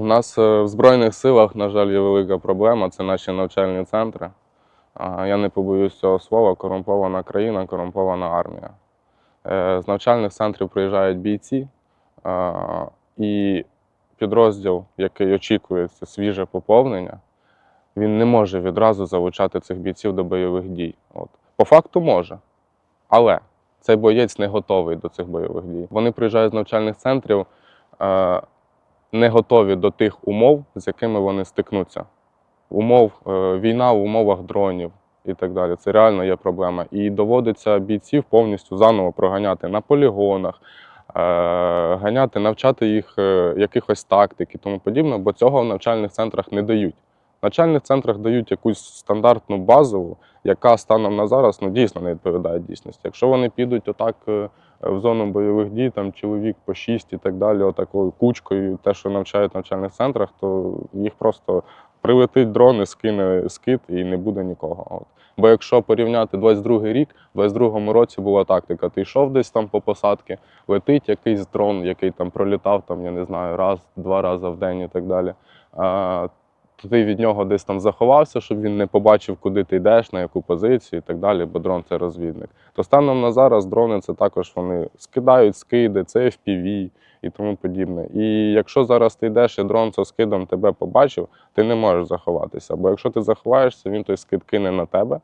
У нас е, в Збройних силах, на жаль, є велика проблема це наші навчальні центри. Я не побоюсь цього слова, корумпована країна, корумпована армія. Е, З навчальних центрів приїжджають бійці, і підрозділ, який очікується свіже поповнення, він не може відразу залучати цих бійців до бойових дій. От. По факту може, але цей боєць не готовий до цих бойових дій. Вони приїжджають з навчальних центрів. Не готові до тих умов, з якими вони стикнуться. Умов е, війна в умовах дронів і так далі. Це реально є проблема. І доводиться бійців повністю заново проганяти на полігонах, е, ганяти, навчати їх е, якихось тактик і тому подібне, бо цього в навчальних центрах не дають. В навчальних центрах дають якусь стандартну базову, яка станом на зараз ну, дійсно не відповідає дійсності. Якщо вони підуть отак е, в зону бойових дій, там чоловік по шість і так далі, отакою кучкою, те, що навчають в навчальних центрах, то їх просто прилетить дрон і скине скид і не буде нікого. От. Бо якщо порівняти 22-й рік, в 22-му році була тактика: ти йшов десь там по посадці, летить якийсь дрон, який там пролітав, там, я не знаю, раз, два рази в день і так далі. То ти від нього десь там заховався, щоб він не побачив, куди ти йдеш, на яку позицію і так далі, бо дрон це розвідник. То станом на зараз дрони це також вони скидають скиди, це FPV і тому подібне. І якщо зараз ти йдеш і дрон зі скидом тебе побачив, ти не можеш заховатися. Бо якщо ти заховаєшся, він той скид кине на тебе,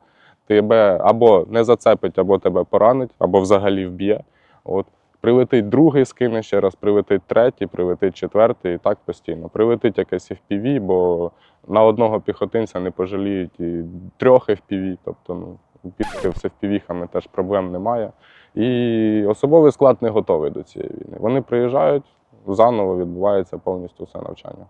тебе або не зацепить, або тебе поранить, або взагалі вб'є. От. Прилетить другий скине ще раз, прилетить третій, прилетить четвертий, і так постійно. Прилетить якесь FPV, бо на одного піхотинця не пожаліють і трьох FPV, тобто ну, пішки з FPV-хами теж проблем немає. І особовий склад не готовий до цієї війни. Вони приїжджають, заново відбувається повністю все навчання.